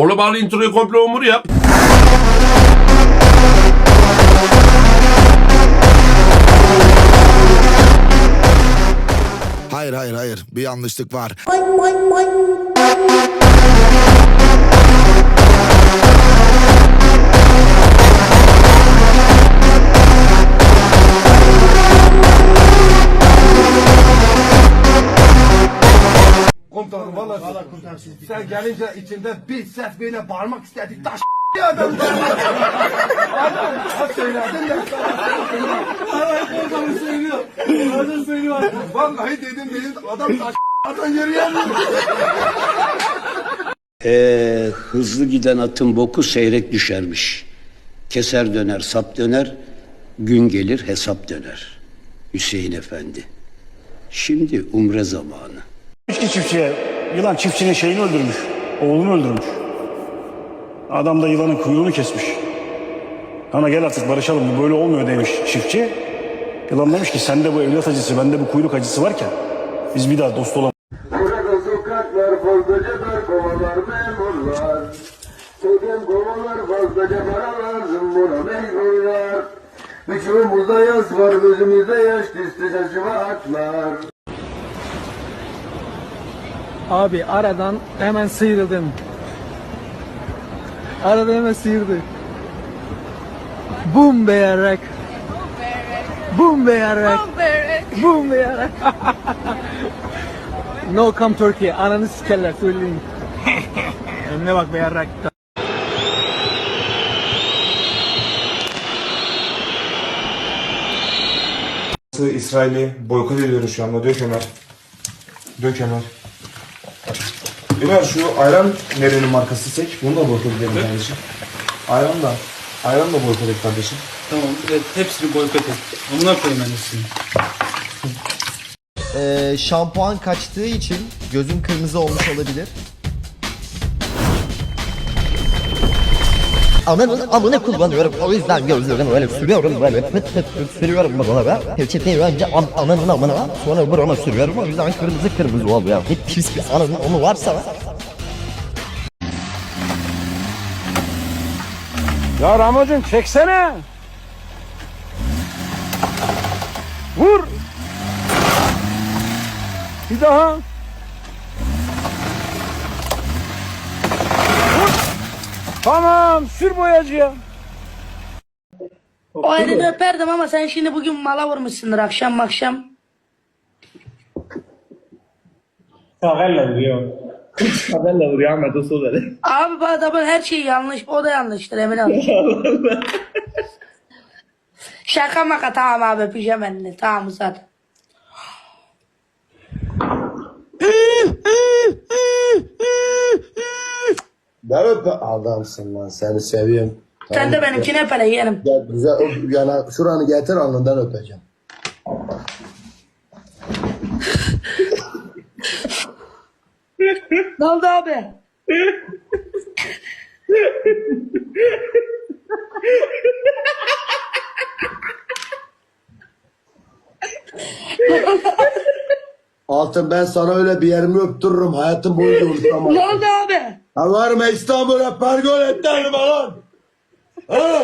Ola bağlı introyu komple umur yap. Hayır hayır hayır bir yanlışlık var. Komutanım valla komutanım sen gelince içinde bir ses böyle bağırmak istedik taş ya ben Adam ha söyledin de Vallahi komutanım söylüyor Adam söylüyor Vallahi dedim dedim adam taş Adam yürüyemiyor Ee, hızlı giden atın boku seyrek düşermiş. Keser döner, sap döner, gün gelir hesap döner. Hüseyin Efendi. Şimdi umre zamanı. İçki çiftçiye, yılan çiftçinin şeyini öldürmüş. Oğlunu öldürmüş. Adam da yılanın kuyruğunu kesmiş. Ana gel artık barışalım bu böyle olmuyor demiş çiftçi. Yılan demiş ki sende bu evlat acısı bende bu kuyruk acısı varken biz bir daha dost olamayız. Burada sokaklar fazlaca dar kovalar memurlar Çeken kovalar fazlaca para lazım buna mecburlar Üçümüzde yaz var gözümüzde yaş saçıma atlar Abi aradan hemen sıyrıldım. Aradan hemen sıyırdı. Boom be yarrak. Boom be yarrak. Boom be yarrak. no come Turkey. Ananı sikerler söyleyeyim. Önüne bak be yarrak. İsrail'i boykot ediyoruz şu anda. Dök Ömer. Dök Ömer. Ömer şu ayran nerenin markası sek? Bunu da boykot edelim kardeşim. Ayran da. Ayran da boykot et kardeşim. Tamam, evet, hepsini boykot et. Ondan koyayım ben hepsini. Ee, şampuan kaçtığı için gözüm kırmızı olmuş olabilir. Ananın amına kullanıyorum. O yüzden gözlerimi böyle sürüyorum böyle pıt pıt pıt sürüyorum be. Peçeteyi önce an, ananın amına sonra burama sürüyorum. O yüzden kırmızı kırmızı oluyor. Ne pis bir ananın onu varsa Ya Ramazan çeksene. Vur. Bir daha. Tamam sür boyacıya. O elini öperdim ama sen şimdi bugün mala vurmuşsundur akşam akşam. Tabella vuruyor. Tabella vuruyor Ahmet o söyle. Abi bu adamın her şeyi yanlış. O da yanlıştır emin ol. Şaka maka tamam abi öpeceğim elini. Tamam uzat. Öpe adamsın lan seni seviyorum. Sen de benimkini öpele yeğenim. Gel güzel öp, yana, şuranı getir alnından öpeceğim. Ne oldu abi? Altın ben sana öyle bir yerimi öptürürüm hayatım boyunca unutamam. Ne oldu abi? Ha var mı İstanbul'a pergol ettiğini lan? Ha?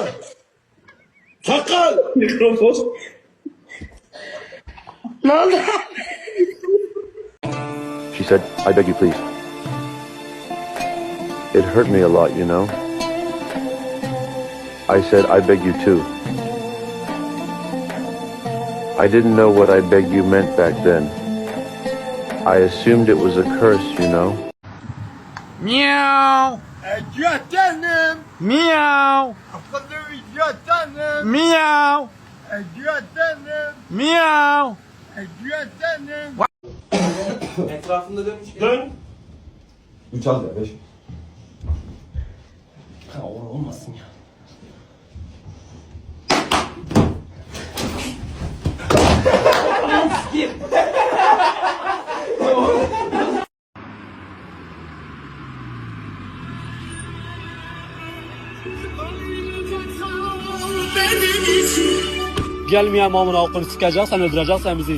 Çakal! Mikrofon. Ne oldu abi? She said, I beg you please. It hurt me a lot, you know. I said, I beg you too. I didn't know what I beg you meant back then. I assumed it was a curse, you know. Meow. Canım Meow. Canım Meow. Canım Meow. Canım Etrafında dönmüş. Dön. 3 al ya 5. Ha, o olmasın ya. Gelmeyen amına koyayım sikeceksen öldüreceksen bizi.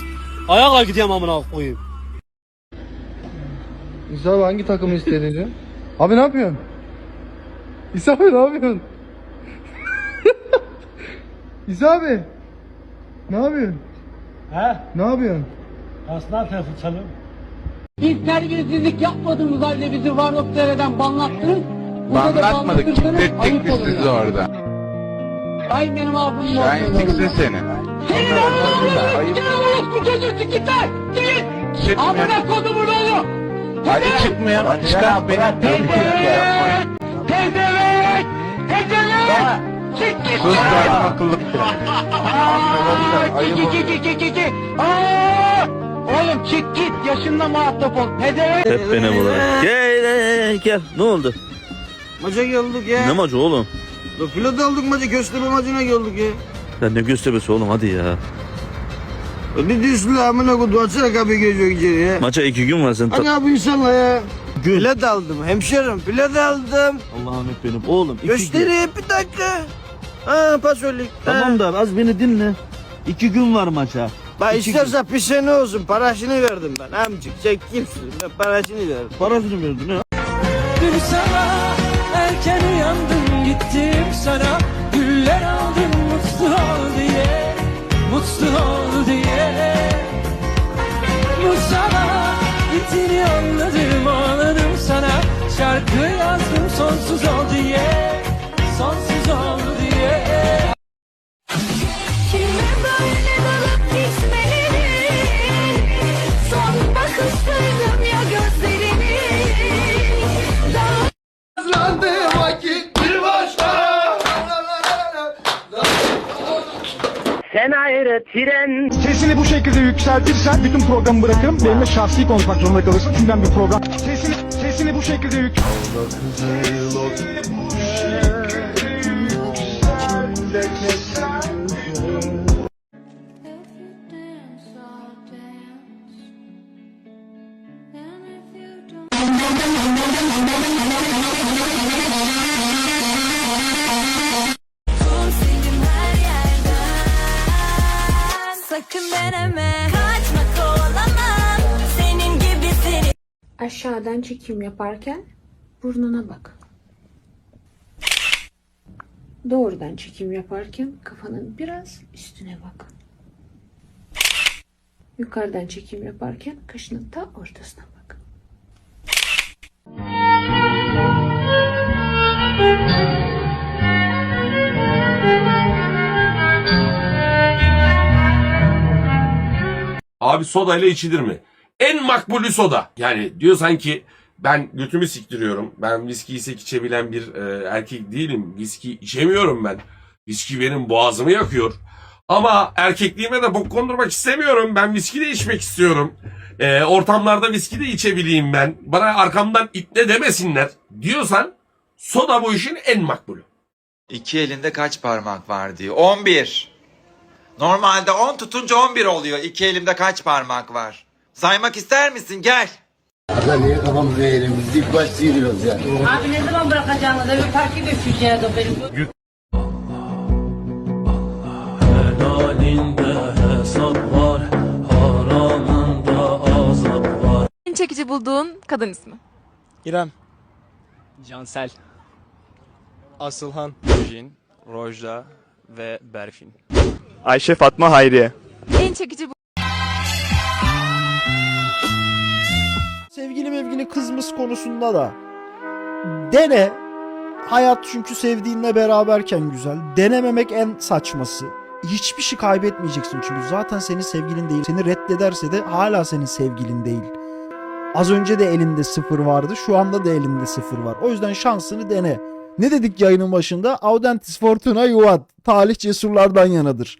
Ayakla gideyim amına koyayım. Güzel hangi takımı istedin? Abi ne yapıyorsun? İsa abi ne yapıyorsun? İsa abi. Ne yapıyorsun? He? Ne yapıyorsun? Aslan telefon çalıyor. Biz terbiyesizlik yapmadığımız halde bizi Varlık Dere'den banlattınız. Banlatmadık. Kilitlettik biz sizi orada. Ay benim ağzım Şahin siksin seni. Senin ağzını gel orospu çocuğu sikitler. Git. Amına kodumun oğlu. Hadi çıkmayalım. Çıkar beni. Pezevenk. Pezevenk. Pezevenk. Çık git. Sus adam akıllı. Aa, Çık git git git git git. Aa! Oğlum çık git yaşınla muhatap ol. Hep benim olarak. Gel gel gel. Ne oldu? Maça geldik ya. Ne maçı oğlum? Pilot aldık maçı. Göztepe maçına geldik ya. Ya ne göstermesi oğlum hadi ya. Ne diyorsun lan amına kodu? Açsana kapıyı gözü içeri ya. Maça iki gün var sen. Hani Ta- yapayım sana ya? Bilet aldım hemşerim bilet aldım. Allah'ım hep benim. Oğlum iki gün. Göstereyim bir dakika. Ha pasolik. Tamam da az beni dinle. İki gün var maça. Bak İki istersen bir sene olsun parasını verdim ben amcık. Sen kimsin? Ben parasını verdim. Parasını verdin ha. Gittim sana Güller aldım mutlu ol diye Mutlu ol diye. Bu sabah gittiğini anladım ağladım sana Şarkı yazdım sonsuz ol diye Ayrı tren Sesini bu şekilde yükseltirsen bütün programı bırakırım. Benimle şahsi konuşmak zorunda kalırsın. Çünkü ben bir program. Sesini, sesini bu şekilde yük... Sakın Aşağıdan çekim yaparken burnuna bak. Doğrudan çekim yaparken kafanın biraz üstüne bak. Yukarıdan çekim yaparken kaşının ta ortasına bak. Abi soda ile içilir mi? En makbulü soda. Yani diyorsan ki ben götümü siktiriyorum. Ben viski isek içebilen bir e, erkek değilim. Viski içemiyorum ben. Viski benim boğazımı yakıyor. Ama erkekliğime de bok kondurmak istemiyorum. Ben viski de içmek istiyorum. E, ortamlarda viski de içebileyim ben. Bana arkamdan itle demesinler. Diyorsan soda bu işin en makbulü. İki elinde kaç parmak var diyor. 11. Normalde 10 tutunca 11 oluyor. İki elimde kaç parmak var? Saymak ister misin? Gel. Abi ne zaman bırakacaksınız? Evi park edip düşeceğiz o benim. Helalinde hesap var. Haramında azap var. En çekici bulduğun kadın ismi. İrem. Cansel. Asılhan. Rojin. Rojda ve Berfin. Ayşe Fatma Hayriye. En çekici Sevgili mevgili kızımız konusunda da dene. Hayat çünkü sevdiğinle beraberken güzel. Denememek en saçması. Hiçbir şey kaybetmeyeceksin çünkü zaten senin sevgilin değil. Seni reddederse de hala senin sevgilin değil. Az önce de elinde sıfır vardı. Şu anda da elinde sıfır var. O yüzden şansını dene. Ne dedik yayının başında? Audentis Fortuna Juvat. Talih cesurlardan yanadır.